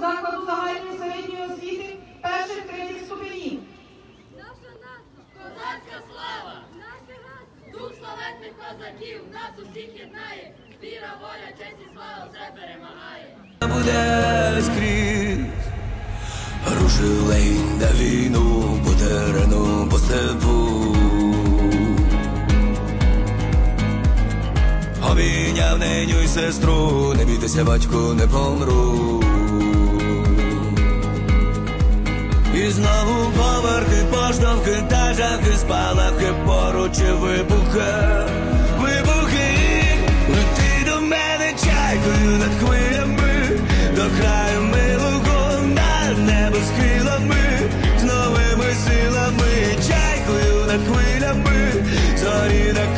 закладу загальної середньої освіти перших третіх ступенів. Наша назва, козацька слава, наша раса, дух славетних козаків нас усіх єднає. Віра, воля, честь і слава все перемагає. буде скрізь. Рушилей на війну по Обійняв неню й сестру, не бійтеся, батько, не помру. І знову поверхи, поштовхи та жахи, спалахи поруч і вибухи, вибухи, лети до мене чайкою над хвилями, до краю милого над небо схилами, з новими силами, чайкою над хвилями, зорі на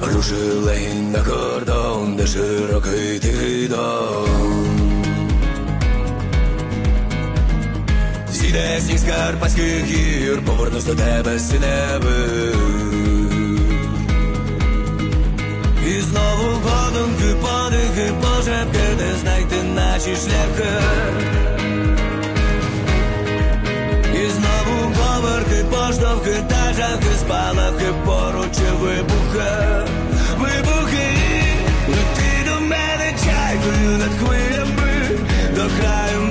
Рушили на кордон, де широкий тихий дом. Зійде сніг з Карпатських гір, повернусь до тебе, синеви. І знову подумки, подихи, пожепки, де знайти наші шляхи. стрілянки, спалахи поруч і вибухи, вибухи, лети до мене чайкою над хвилями, до краю.